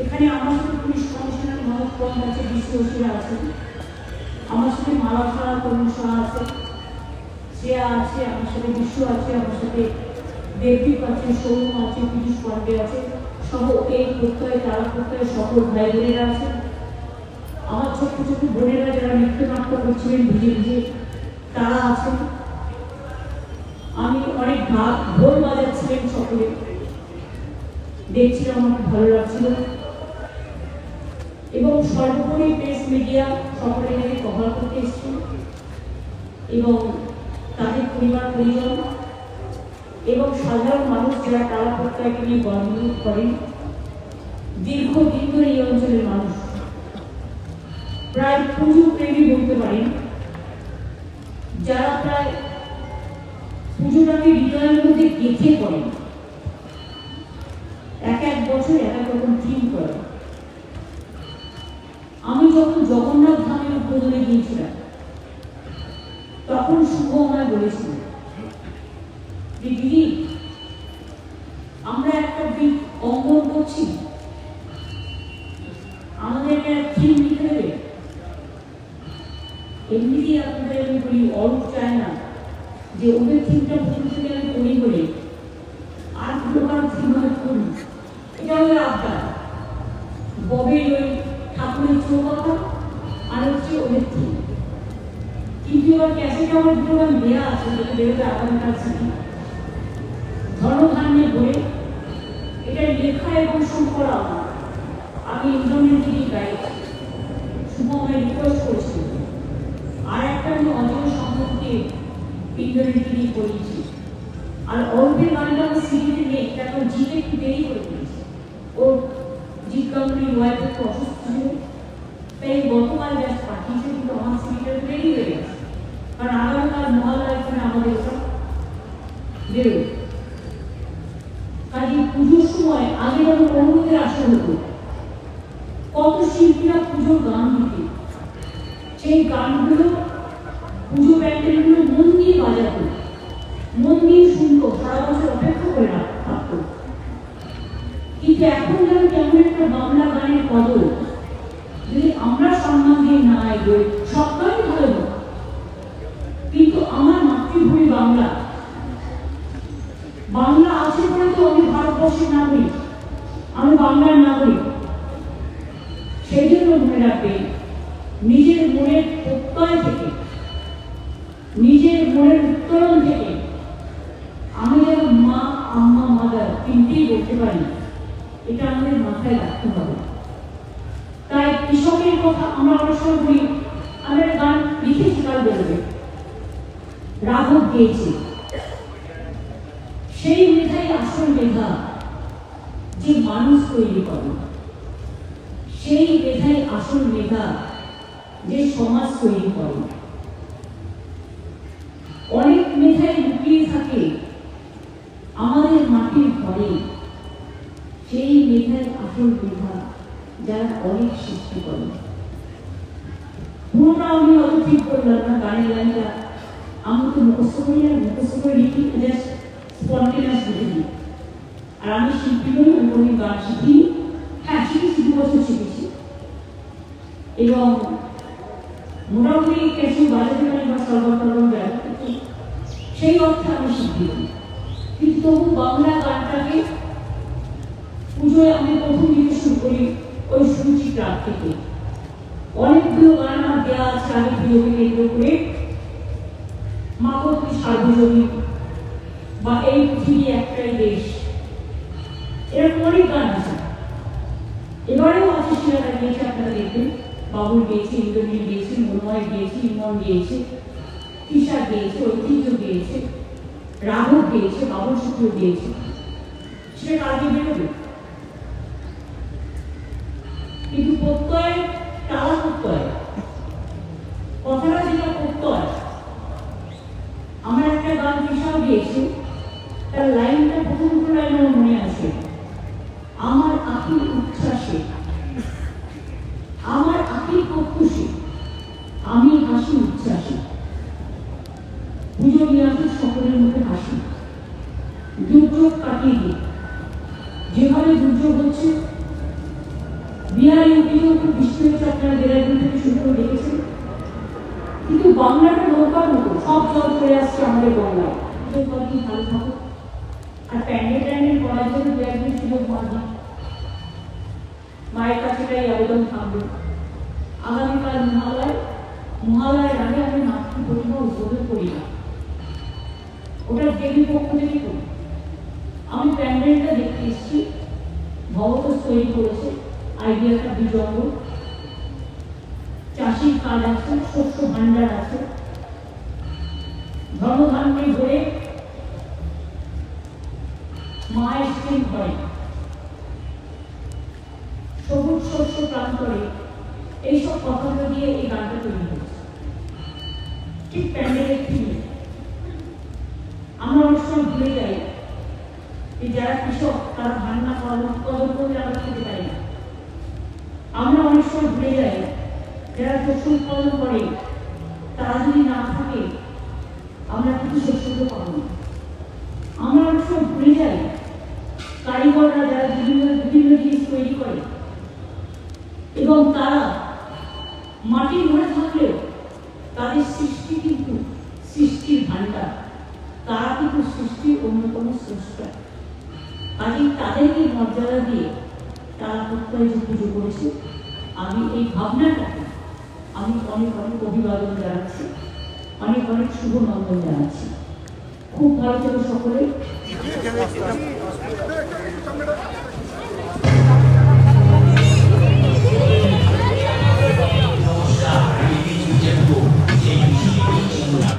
এখানে আমার সাথে পুলিশ কমিশনার মনোজ পন্ড আছে ডিসিওসিরা আছেন আমার সাথে মালা সাহা সাহা আছে। শ্রেয়া আছে, আমার সাথে বিশ্ব আছে, আমার সাথে দেবদীপ আছে সৌম আছে, পীযুষ পান্ডে আছে। সহ এই প্রত্যয়ে, তারা প্রত্যয়ে, সকল ভাই বোনেরা আছেন আমার ছোট্ট ছোট্ট বোনেরা যারা নৃত্যনাট্য করছিলেন ভিজে ভিজে, তারা আছেন। আমি অনেক ঢাক ঢোল বাজাচ্ছিলেন সকলে। দেখছিলাম আমার ভালো লাগছিল। এবং সর্বোপরি প্রেস মিডিয়া সকলে এখানে কভার করতে এসেছেন এবং তাদের পরিবার, পরিজন এবং সাধারণ মানুষ যারা তারা প্রত্যয়কে নিয়ে গণবোধ করেন। দীর্ঘদিন ধরে এই অঞ্চলের মানুষ। প্রায় পুজো প্রেমী বলতে পারেন। যারা প্রায় পুজোটাকে হৃদয়ের মধ্যে গেঁথে করেন এক এক বছর এক এক রকম থিম করে। আমি যখন জগন্নাথ ধামের উদ্বোধনে গিয়েছিলাম, তখন শুভ আমায় দিদি, আমরা একটা দিক অঙ্কন করছি। আমাদেরকে থিম লিখে দেবে এমনিতেই আপনাদের আমি বলি, অরূপ চায় না যে, ওদের থিমটা প্রথম থেকে আমি করি বলে আর প্রকার থিম আমি করি এটা ওদের আবদার ববের ওই ঠাকুরের চৌকাটা আর হচ্ছে ওদের থিম এবার ক্যাসেট আমার গান দেওয়া আছে যেটা বেরোতে আগামীকাল থেকে ধর্মধান্যে বই এটা লেখা এবং সম্পরা আমার। আমি ইন্দ্রনীতি গাই শুভ আমায় রিকোয়েস্ট করেছি আর একটা আমি অজয় সম্পর্কে নিয়ে পড়িয়েছি আর অল্পের গানটা আমি সিডিতে নেই, তারপর জিতে একটু দেরি করে দিয়েছি। ও জিৎ গাঙ্গুলির ওয়াইফ একটু অসুস্থ ছিল তাই গতকাল জাস্ট পাঠিয়েছে কিন্তু আমার সিডিটা দেরি হয়ে গেছে কারণ আগামীকাল মহালয় করে আমাদের ওটা বেরোবে কাজে পুজোর সময় আগে যখন অনুমতির আসা হতো। কত শিল্পীরা পুজোর গান দিতে। সেই গানগুলো, পুজো প্যান্ডেলগুলো মন দিয়ে বাজাতো। মন দিয়ে শুনতো সারা বছর অপেক্ষা করে থাকতো। কিন্তু এখন যেন কেমন একটা বাংলা গানের কদর। যদি আমরা সম্মান দিয়ে না এগোই, সব বাংলা আছে বলে তো আমি ভারতবর্ষের নাগরিক। আমি বাংলার নাগরিক। সেই জন্য মনে রাখবে, নিজের মনের প্রত্যয় থেকে, নিজের মনের উত্তরণ থেকে আমি যেন মা, আম্মা, মাদার তিনটেই বলতে পারি, এটা আমাদের মাথায় রাখতে হবে। তাই কৃষকের কথা আমরা সময় বলি, আমরা গান লিখেছি কাল বেরোবে। রাঘব গিয়েছে। আসল মেধা যে মানুষ তৈরি করে, সেই মেধাই আসল মেধা যে সমাজ তৈরি করে। অনেক মেধাই লুকিয়ে থাকে আমাদের মাটির ঘরে, সেই মেধাই আসল মেধা যারা অনেক সৃষ্টি করে। পুরোটা আমি অত ঠিক করলাম না, গানের লাইনটা আমি তো মুখস্থ করি আর মুখস্থ করে লিখি জাস্ট স্পন্টেনাস লিখে। দিই আর আমি শিল্পী আমি গান শিখিনি হ্যাঁ বছর শিখেছি এবং মোটামুটি কিছু বা সেই অর্থে আমি শিখি কিন্তু তবু বাংলা গানটাকে পুজোয় আমি প্রথম দিকে শুরু করি ওই ক্লাব থেকে। অনেকগুলো গান আমার দেওয়া আছে আমি পুজোকে কেন্দ্র করে মাগো তুই সার্বজনীন বা এই পৃথিবী একটাই দেশ। এরকম গান আছে এবারেও আছে শিলারা গিয়েছে আপনারা দেখবেন। বাবুল গিয়েছে, ইন্দ্রনীল গিয়েছে মনোময় গিয়েছে, ইমন গিয়েছে ঈশা গিয়েছে ঐতিহ্য গিয়েছে, রাঘব গিয়েছে, বাবুল সূত্র গিয়েছে। সেটা কালকে বেরোবে। কিন্তু প্রত্যয় টালা প্রত্যয়, কথাটা যেটা প্রত্যয়, আমার একটা গান পেশাও দিয়েছে তার লাইনটা প্রথম দুটো লাইন আমার মনে আখির উচ্ছ্বাসে। আমার আখির প্রত্যুষে আমি হাসি উচ্ছ্বাসে। পুজো আসুক সকলের মুখে হাসি। দুর্যোগ কাটিয়ে দিই যেভাবে দুর্যোগ হচ্ছে, বিহারি উঠিও খুব বৃষ্টি দেরাদুন থেকে শুরু করে দেখেছেন। কিন্তু বাংলাটা নৌকার মতো সব জল চলে আসছে আমাদের গঙ্গায়। যে কদিন ভালো থাকো আর প্যান্ডেল ট্যান্ডেল করার জন্য দু একদিন সুযোগ কাছে আবেদন থাকবে আগামীকাল মহালয় মহালয়ের আগে আমি মাতৃ প্রতিমা উদ্বোধন করি না। ওটা দেবীর পক্ষ থেকে করি। আমি প্যান্ডেলটা দেখতে এসেছি। ভগত তৈরি করেছে। আইডিয়াটা বিজঙ্গ চাষির কাজ আছে শস্য ভাণ্ডার আছে। ধর্মধান্যে ভরে মায়ের স্ত্রী ঘরে। সবুজ শস্য প্রান্তরে এইসব কথাগুলো দিয়ে এই গানটা তৈরি ঠিক আমরা সময় ভুলে যাই যে যারা কৃষক, তারা ধান না আমরা খেতে পারি না। আমরা ভুলে যাই যারা শস্য উৎপাদন করে, তারা যদি না থাকে, আমরা কিন্তু শস্যগুলো পাবো না। আমরা অনেক ভুলে যাই। কারিগররা যারা বিভিন্ন বিভিন্ন জিনিস তৈরি করে এবং তারা মাটির ঘরে থাকলেও তাদের সৃষ্টি কিন্তু সৃষ্টির ভাণ্ডার। তারা কিন্তু সৃষ্টির অন্যতম স্রষ্টা। কাজেই তাদেরকে মর্যাদা দিয়ে তারা প্রত্যয় যে পুজো করেছে, আমি এই ভাবনাটাকে আমি অনেক অনেক অভিবাদন জানাচ্ছি, অনেক অনেক শুভ নন্দন জানাচ্ছি। খুব ভালো থেকো সকলে।